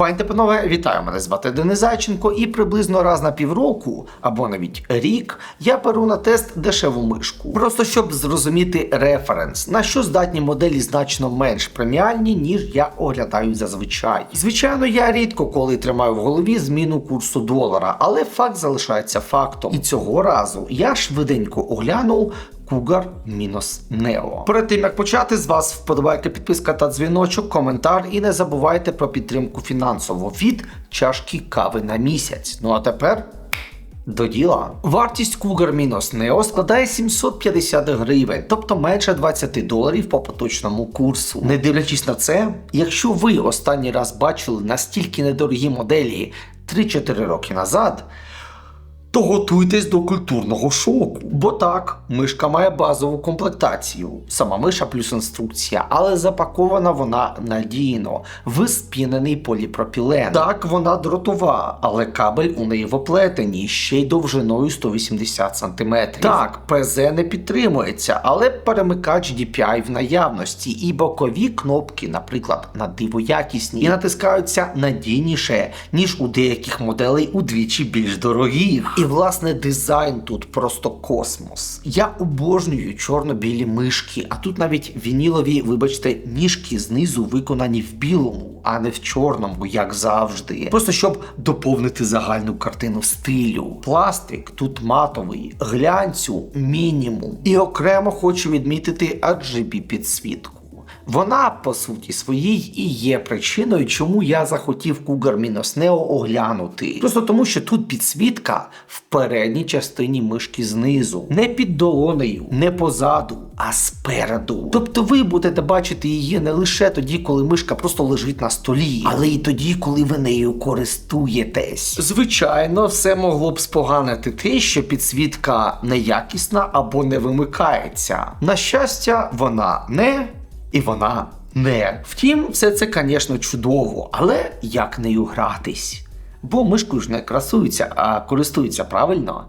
Пані панове, вітаю! Мене звати Денис Зайченко, і приблизно раз на півроку або навіть рік я беру на тест дешеву мишку. Просто щоб зрозуміти референс, на що здатні моделі значно менш преміальні, ніж я оглядаю зазвичай. Звичайно, я рідко коли тримаю в голові зміну курсу долара, але факт залишається фактом. І цього разу я швиденько оглянув. Cougar мінус Neo. Перед тим як почати, з вас вподобайка, підписка та дзвіночок, коментар і не забувайте про підтримку фінансово від чашки кави на місяць. Ну а тепер. До діла. Вартість Cougar мінус Neo складає 750 гривень, тобто менше 20 доларів по поточному курсу. Не дивлячись на це, якщо ви останній раз бачили настільки недорогі моделі 3-4 роки назад, то готуйтесь до культурного шоку. Бо так, мишка має базову комплектацію, сама миша плюс інструкція, але запакована вона надійно в поліпропілен. Так, вона дротова, але кабель у неї в оплетенні, ще й довжиною 180 см. Так, ПЗ не підтримується, але перемикач DPI в наявності, і бокові кнопки, наприклад, на диво якісні, і натискаються надійніше, ніж у деяких моделей удвічі більш дорогих. І власне дизайн тут просто космос. Я обожнюю чорно-білі мишки, а тут навіть вінілові, вибачте, ніжки знизу виконані в білому, а не в чорному, як завжди. Просто щоб доповнити загальну картину стилю. Пластик тут матовий, глянцю мінімум. І окремо хочу відмітити RGB підсвітку. Вона, по суті, своїй і є причиною, чому я захотів Cougar Мінус Neo оглянути. Просто тому, що тут підсвітка в передній частині мишки знизу, не під долонею, не позаду, а спереду. Тобто ви будете бачити її не лише тоді, коли мишка просто лежить на столі, але й тоді, коли ви нею користуєтесь. Звичайно, все могло б споганити те, що підсвітка неякісна або не вимикається. На щастя, вона не і вона не. Втім, все це, звісно, чудово, але як нею гратись? Бо мишкою ж не красуються, а користуються правильно.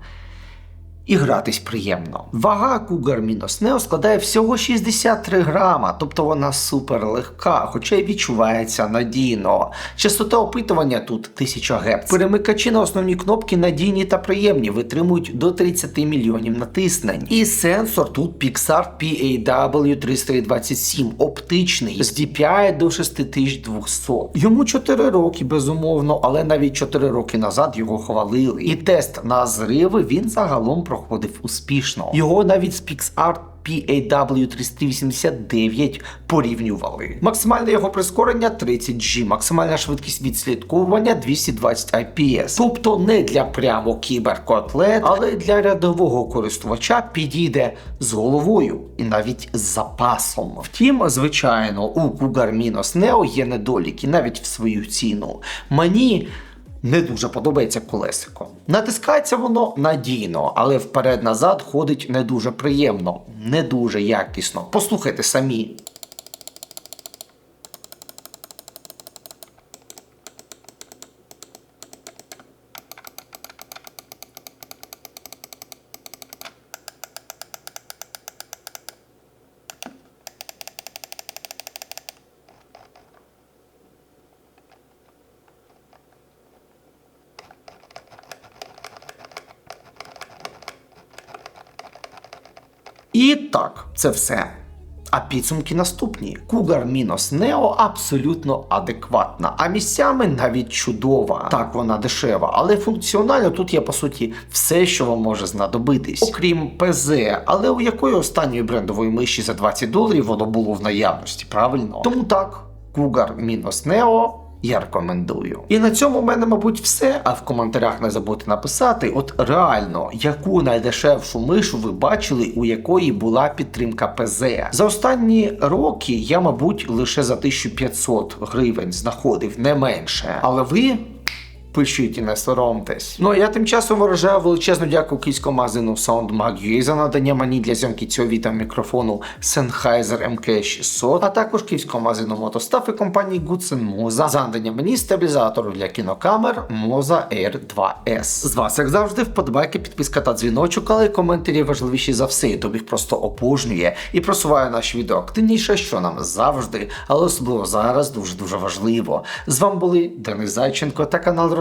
І гратись приємно. Вага Cougar Мінус Neo складає всього 63 грама, тобто вона супер легка, хоча й відчувається надійно. Частота опитування тут 1000 Гц. Перемикачі на основні кнопки надійні та приємні, витримують до 30 мільйонів натиснень. І сенсор тут Pixar PAW327, оптичний, з DPI до 6200. Йому 4 роки, безумовно, але навіть 4 роки назад його хвалили. І тест на зриви він загалом проходив успішно. Його навіть з PixArt PAW389 порівнювали. Максимальне його прискорення 30G, максимальна швидкість відслідковування 220 IPS. Тобто не для прямо кіберкотлет, але для рядового користувача підійде з головою і навіть з запасом. Втім, звичайно, у Cougar Мінус Neo є недоліки навіть в свою ціну. Мені не дуже подобається колесико. Натискається воно надійно, але вперед-назад ходить не дуже приємно, не дуже якісно. Послухайте самі. І так, це все. А підсумки наступні. Cougar мінус Neo абсолютно адекватна, а місцями навіть чудова. Так, вона дешева, але функціонально тут є по суті все, що вам може знадобитись, окрім ПЗ, але у якої останньої брендової миші за 20 доларів воно було в наявності, правильно? Тому так, Cougar мінус Neo я рекомендую. І на цьому в мене, мабуть, все. А в коментарях не забудьте написати, от реально, яку найдешевшу мишу ви бачили, у якої була підтримка ПЗ. За останні роки я, мабуть, лише за 1500 гривень знаходив не менше. Але ви. Пишіть і не соромтесь. Ну а я тим часом виражаю величезну дяку київському магазину SoundMag.ua за надання мені для зйомки цього відео мікрофону Sennheiser MK600, а також київському магазину Мотостав і компанії Goodsen Moza за надання мені стабілізатору для кінокамер Moza Air 2S. З вас, як завжди, вподобайки, підписка та дзвіночок, але коментарі важливіші за все. Ютуб їх просто обожнює і просуває наші відео активніше, що нам завжди, але особливо зараз дуже дуже важливо. З вами були Денис Зайченко та канал